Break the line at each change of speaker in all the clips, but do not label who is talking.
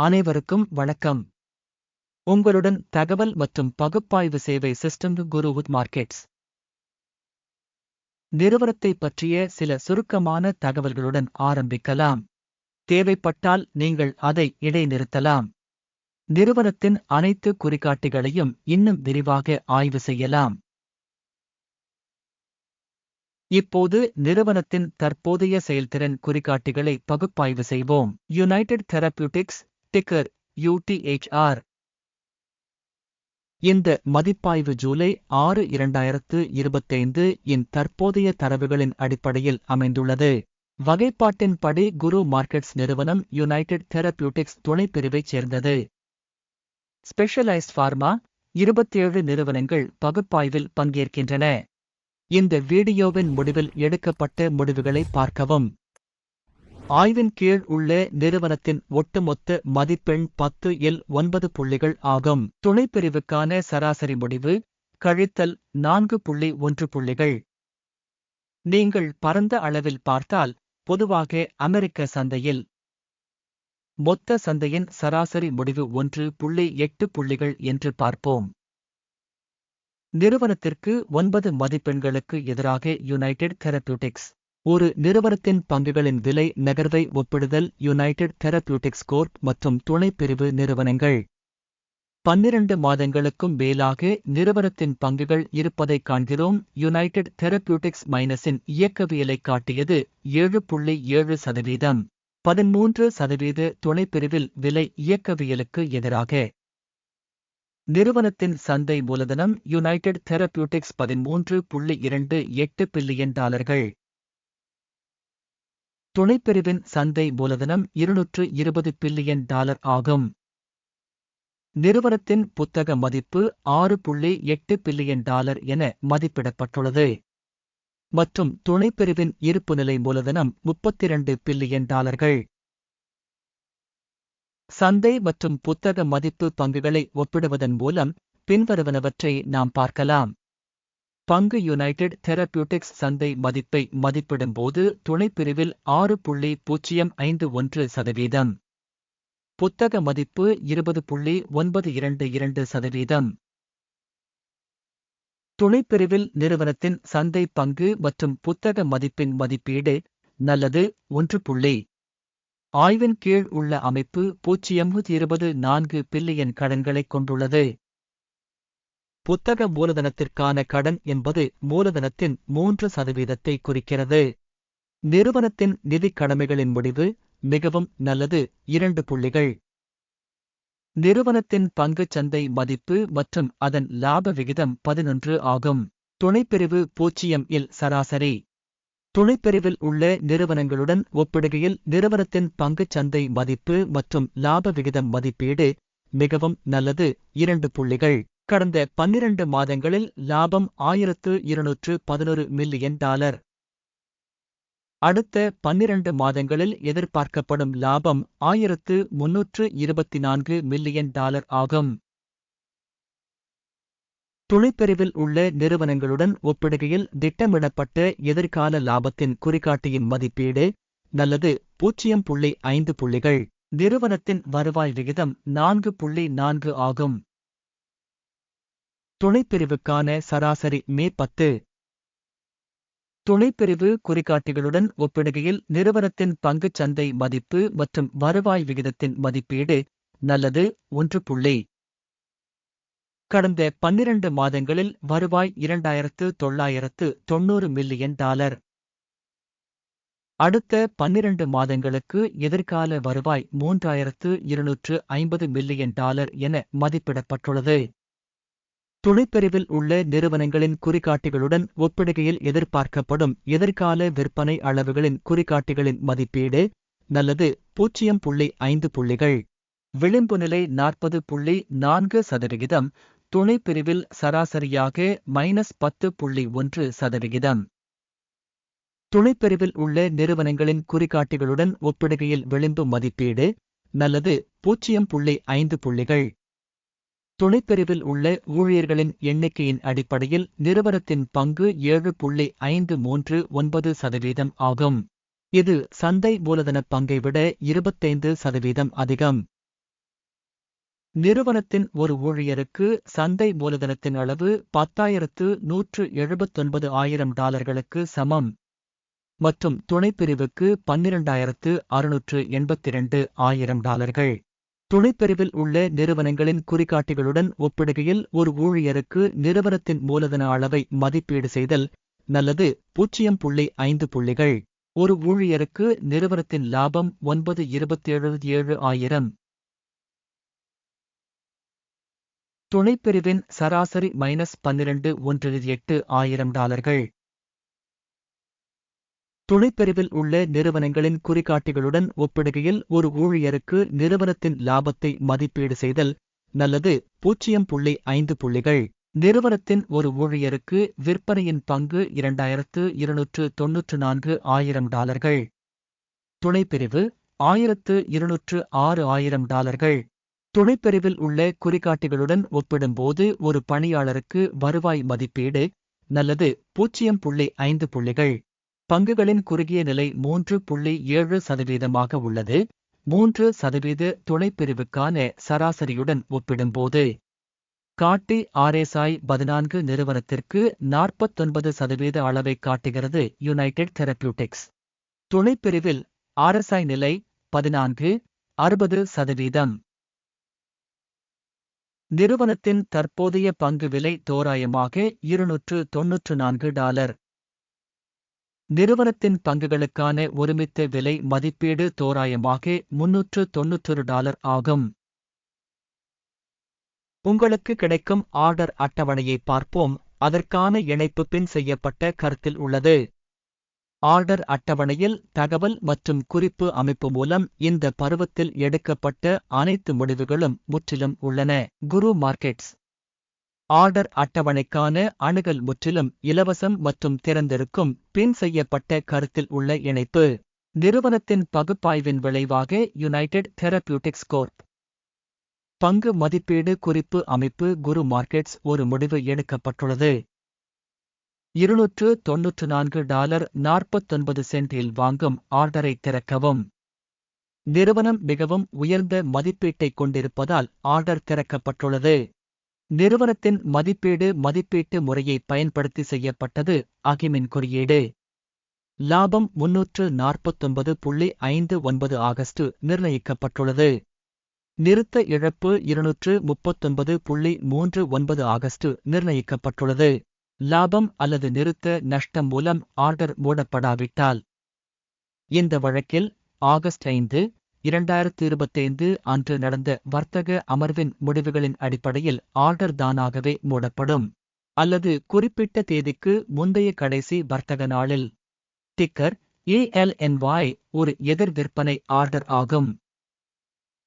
அனைவருக்கும் வணக்கம். உங்களுடன் தகவல் மற்றும் பகுப்பாய்வு சேவை சிஸ்டம் குருவுட் மார்க்கெட்ஸ். நிறுவனத்தை பற்றிய சில சுருக்கமான தகவல்களுடன் ஆரம்பிக்கலாம். தேவைப்பட்டால் நீங்கள் அதை இடைநிறுத்தலாம். நிறுவனத்தின் அனைத்து குறிகாட்டிகளையும் இன்னும் விரிவாக ஆய்வு செய்யலாம். இப்போது நிறுவனத்தின் தற்போதைய செயல்திறன் குறிகாட்டிகளை பகுப்பாய்வு செய்வோம். யுனைடெட் தெரபியூட்டிக்ஸ் டிக்கர் யூடிஎச்ஆர் இந்த மதிப்பாய்வு ஜூலை ஆறு இரண்டாயிரத்து இருபத்தைந்து இன் தற்போதைய தரவுகளின் அடிப்படையில் அமைந்துள்ளது. வகைப்பாட்டின்படி குரு மார்க்கெட்ஸ் நிறுவனம் யுனைடெட் தெரபியூட்டிக்ஸ் துணைப்பிரிவைச் சேர்ந்தது. ஸ்பெஷலைஸ்ட் ஃபார்மா இருபத்தேழு நிறுவனங்கள் பகுப்பாய்வில் பங்கேற்கின்றன. இந்த வீடியோவின் முடிவில் எடுக்கப்பட்ட முடிவுகளை பார்க்கவும். ஆய்வின் கீழ் உள்ள நிறுவனத்தின் ஒட்டுமொத்த மதிப்பெண் பத்து எல் ஒன்பது புள்ளிகள் ஆகும். துணைப்பிரிவுக்கான சராசரி முடிவு கழித்தல் நான்கு புள்ளி ஒன்று புள்ளிகள். நீங்கள் பரந்த அளவில் பார்த்தால் பொதுவாக அமெரிக்க சந்தையில் மொத்த சந்தையின் சராசரி முடிவு ஒன்று புள்ளி எட்டு புள்ளிகள் என்று பார்ப்போம். நிறுவனத்திற்கு ஒன்பது மதிப்பெண்களுக்கு எதிராக யுனைடெட் தெரபியூட்டிக்ஸ் ஒரு நிறுவனத்தின் பங்குகளின் விலை நகர்வை ஒப்பிடுதல் யுனைடெட் தெரபியூட்டிக்ஸ் கோர்ப் மற்றும் துணைப்பிரிவு நிறுவனங்கள். பன்னிரண்டு மாதங்களுக்கும் மேலாக நிறுவனத்தின் பங்குகள் இருப்பதைக் காண்கிறோம். யுனைடெட் தெரபியூட்டிக்ஸ் மைனஸின் இயக்கவியலை காட்டியது ஏழு புள்ளி ஏழு சதவீதம். பதிமூன்று சதவீத துணைப்பிரிவில் விலை இயக்கவியலுக்கு எதிராக. நிறுவனத்தின் சந்தை மூலதனம் யுனைடெட் தெரபியூட்டிக்ஸ் பதிமூன்று புள்ளி இரண்டு எட்டு பில்லியன் டாலர்கள். துணைப்பிரிவின் சந்தை மூலதனம் இருநூற்று இருபது பில்லியன் டாலர் ஆகும். நிறுவனத்தின் புத்தக மதிப்பு ஆறு புள்ளி எட்டு பில்லியன் டாலர் என மதிப்பிடப்பட்டுள்ளது. மற்றும் துணைப்பிரிவின் இருப்புநிலை மூலதனம் முப்பத்திரண்டு பில்லியன் டாலர்கள். சந்தை மற்றும் புத்தக மதிப்பு பங்குகளை ஒப்பிடுவதன் மூலம் பின்வருவனவற்றை நாம் பார்க்கலாம். பங்கு யுனைடெட் தெரபியூட்டிக்ஸ் சந்தை மதிப்பை மதிப்பிடும்போது துணைப்பிரிவில் ஆறு புள்ளி பூஜ்ஜியம் ஐந்து ஒன்று சதவீதம். புத்தக மதிப்பு இருபது புள்ளி ஒன்பது இரண்டு இரண்டு சதவீதம். துணைப்பிரிவில் நிறுவனத்தின் சந்தை பங்கு மற்றும் புத்தக மதிப்பின் மதிப்பீடு நல்லது ஒன்று புள்ளி. ஆய்வின் கீழ் உள்ள அமைப்பு பூஜ்ஜியம் இருபது நான்கு பில்லியன் கடன்களைக் கொண்டுள்ளது. புத்தக மூலதனத்திற்கான கடன் என்பது மூலதனத்தின் மூன்று சதவீதத்தை குறிக்கிறது. நிறுவனத்தின் நிதிக் கடமைகளின் முடிவு மிகவும் நல்லது. இரண்டு புள்ளிகள். நிறுவனத்தின் பங்குச் சந்தை மதிப்பு மற்றும் அதன் லாப விகிதம் பதினொன்று ஆகும். துணைப்பிரிவு பூஜ்ஜியம் இல் சராசரி. துணைப்பிரிவில் உள்ள நிறுவனங்களுடன் ஒப்பிடுகையில் நிறுவனத்தின் பங்குச் சந்தை மதிப்பு மற்றும் லாப விகிதம் மதிப்பீடு மிகவும் நல்லது. இரண்டு புள்ளிகள். கடந்த பன்னிரண்டு மாதங்களில் லாபம் ஆயிரத்து இருநூற்று பதினொரு மில்லியன் டாலர். அடுத்த பன்னிரண்டு மாதங்களில் எதிர்பார்க்கப்படும் லாபம் ஆயிரத்து முன்னூற்று இருபத்தி நான்கு மில்லியன் டாலர் ஆகும். துணைப்பிரிவில் உள்ள நிறுவனங்களுடன் ஒப்பிடுகையில் திட்டமிடப்பட்ட எதிர்கால லாபத்தின் குறிகாட்டியின் மதிப்பீடு நல்லது பூஜ்ஜியம் புள்ளி ஐந்து புள்ளிகள். நிறுவனத்தின் வருவாய் விகிதம் நான்கு புள்ளி நான்கு ஆகும். துணைப்பிரிவுக்கான சராசரி மே பத்து. துணைப்பிரிவு குறிகாட்டிகளுடன் ஒப்பிடுகையில் நிறுவனத்தின் பங்குச் சந்தை மதிப்பு மற்றும் வருவாய் விகிதத்தின் மதிப்பீடு நல்லது ஒன்று புள்ளி. கடந்த பன்னிரண்டு மாதங்களில் வருவாய் இரண்டாயிரத்து தொள்ளாயிரத்து தொன்னூறு மில்லியன் டாலர். அடுத்த பன்னிரண்டு மாதங்களுக்கு எதிர்கால வருவாய் மூன்றாயிரத்து இருநூற்று ஐம்பது மில்லியன் டாலர் என மதிப்பிடப்பட்டுள்ளது. துணைப்பிரிவில் உள்ள நிறுவனங்களின் குறிகாட்டிகளுடன் ஒப்பிடுகையில் எதிர்பார்க்கப்படும் எதிர்கால விற்பனை அளவுகளின் குறிகாட்டிகளின் மதிப்பீடு நல்லது பூஜ்ஜியம் புள்ளி ஐந்து புள்ளிகள். விளிம்பு நிலை நாற்பது புள்ளி நான்கு சதவிகிதம் துணைப்பிரிவில் சராசரியாக மைனஸ் பத்து புள்ளி ஒன்று சதவிகிதம். துணைப்பிரிவில் உள்ள நிறுவனங்களின் குறிகாட்டிகளுடன் ஒப்பிடுகையில் விளிம்பு மதிப்பீடு நல்லது பூஜ்ஜியம் புள்ளி ஐந்து புள்ளிகள். துணைப்பிரிவில் உள்ள ஊழியர்களின் எண்ணிக்கையின் அடிப்படையில் நிறுவனத்தின் பங்கு ஏழு புள்ளி ஐந்து மூன்று ஒன்பது சதவீதம் ஆகும். இது சந்தை மூலதனப் பங்கை விட இருபத்தைந்து சதவீதம் அதிகம். நிறுவனத்தின் ஒரு ஊழியருக்கு சந்தை மூலதனத்தின் அளவு பத்தாயிரத்து நூற்று எழுபத்தொன்பது ஆயிரம் டாலர்களுக்கு சமம். மற்றும் துணைப்பிரிவுக்கு பன்னிரண்டாயிரத்து அறுநூற்று எண்பத்திரண்டு ஆயிரம் டாலர்கள். துணைப்பிரிவில் உள்ள நிறுவனங்களின் குறிகாட்டிகளுடன் ஒப்பிடுகையில் ஒரு ஊழியருக்கு நிறுவனத்தின் மூலதன அளவை மதிப்பீடு செய்தல் நல்லது. பூஜ்ஜியம் புள்ளி ஐந்து புள்ளிகள். ஒரு ஊழியருக்கு நிறுவனத்தின் லாபம் ஒன்பது இருபத்தேழு ஏழு ஆயிரம். துணைப்பிரிவின் சராசரி மைனஸ் பன்னிரண்டு ஒன்று எட்டு ஆயிரம் டாலர்கள். துணைப்பிரிவில் உள்ள நிறுவனங்களின் குறிகாட்டிகளுடன் ஒப்பிடுகையில் ஒரு ஊழியருக்கு நிறுவனத்தின் லாபத்தை மதிப்பீடு செய்தல் நல்லது. பூஜ்ஜியம் புள்ளி ஐந்து புள்ளிகள். நிறுவனத்தின் ஒரு ஊழியருக்கு விற்பனையின் பங்கு இரண்டாயிரத்து இருநூற்று தொன்னூற்று நான்கு ஆயிரம் டாலர்கள். துணைப்பிரிவு ஆயிரத்து இருநூற்று ஆறு ஆயிரம் டாலர்கள். துணைப்பிரிவில் உள்ள குறிகாட்டிகளுடன் ஒப்பிடும்போது ஒரு பணியாளருக்கு வருவாய் மதிப்பீடு நல்லது. பூஜ்ஜியம் புள்ளி ஐந்து புள்ளிகள். பங்குகளின் குறுகிய நிலை மூன்று புள்ளி ஏழு சதவீதமாக உள்ளது. மூன்று சதவீத துணைப்பிரிவுக்கான சராசரியுடன் ஒப்பிடும்போது காட்டி ஆர்எஸ்ஐ பதினான்கு நிறுவனத்திற்கு நாற்பத்தொன்பது சதவீத அளவை காட்டுகிறது யுனைடெட் தெரபியூட்டிக்ஸ் துணைப்பிரிவில் ஆர்எஸ்ஐ நிலை பதினான்கு அறுபது சதவீதம். நிறுவனத்தின் தற்போதைய பங்கு விலை தோராயமாக இருநூற்று தொன்னூற்று நான்கு டாலர். நிறுவனத்தின் பங்குகளுக்கான ஒருமித்த விலை மதிப்பீடு தோராயமாக முன்னூற்று தொன்னூற்றொரு டாலர் ஆகும். உங்களுக்கு கிடைக்கும் ஆர்டர் அட்டவணையை பார்ப்போம். அதற்கான இணைப்பு பின் செய்யப்பட்ட கருத்தில் உள்ளது. ஆர்டர் அட்டவணையில் தகவல் மற்றும் குறிப்பு அமைப்பு மூலம் இந்த பருவத்தில் எடுக்கப்பட்ட அனைத்து முடிவுகளும் முற்றிலும் உள்ளன. குரு மார்க்கெட்ஸ். ஆர்டர் அட்டவணைக்கான அணுகல் முற்றிலும் இலவசம் மற்றும் திறந்திருக்கும் பின் செய்யப்பட்ட கருத்தில் உள்ள இணைப்பு. நிறுவனத்தின் பகுப்பாய்வின் விளைவாக யுனைடெட் தெரபியூட்டிக்ஸ் கோர்ப் பங்கு மதிப்பீடு குறிப்பு அமைப்பு குரு மார்க்கெட்ஸ் ஒரு முடிவு எடுக்கப்பட்டுள்ளது. இருநூற்று தொன்னூற்று நான்கு டாலர் நாற்பத்தொன்பது சென்டில் வாங்கும் ஆர்டரை திறக்கவும். நிறுவனம் மிகவும் உயர்ந்த மதிப்பீட்டைக் கொண்டிருப்பதால் ஆர்டர் திறக்கப்பட்டுள்ளது. நிறுவனத்தின் மதிப்பீடு மதிப்பீட்டு முறையை பயன்படுத்தி செய்யப்பட்டது அகிமின் குறியீடு. லாபம் முன்னூற்று நாற்பத்தொன்பது புள்ளி ஐந்து ஒன்பது ஆகஸ்ட் நிர்ணயிக்கப்பட்டுள்ளது. நிறுத்த இழப்பு இருநூற்று முப்பத்தொன்பது புள்ளி மூன்று ஒன்பது ஆகஸ்ட் நிர்ணயிக்கப்பட்டுள்ளது. லாபம் அல்லது நிறுத்த நஷ்டம் மூலம் ஆர்டர் மூடப்படாவிட்டால். இந்த வழக்கில் ஆகஸ்ட் ஐந்து இரண்டாயிரத்து இருபத்தைந்து அன்று நடந்த வர்த்தக அமர்வின் முடிவுகளின் அடிப்படையில் ஆர்டர் தானாகவே மூடப்படும் அல்லது குறிப்பிட்ட தேதிக்கு முந்தைய கடைசி வர்த்தக நாளில். டிக்கர் ஏஎல்என்வாய் ஒரு எதிர் விற்பனை ஆர்டர் ஆகும்.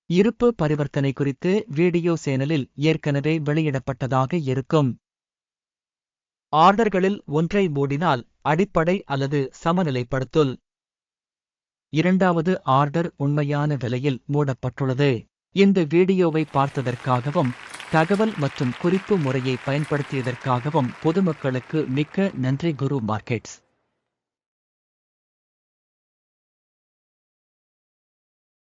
இருப்பு பரிவர்த்தனை குறித்து வீடியோ சேனலில் ஏற்கனவே வெளியிடப்பட்டதாக இருக்கும். ஆர்டர்களில் ஒன்றை மூடினால் அடிப்படை அல்லது சமநிலைப்படுத்துல். இரண்டாவது ஆர்டர் உண்மையான விலையில் மூடப்பட்டுள்ளது. இந்த வீடியோவை பார்த்ததற்காகவும் தகவல் மற்றும் குறிப்பு முறையை பயன்படுத்தியதற்காகவும் பொதுமக்களுக்கு மிக்க நன்றி குரு மார்க்கெட்ஸ்.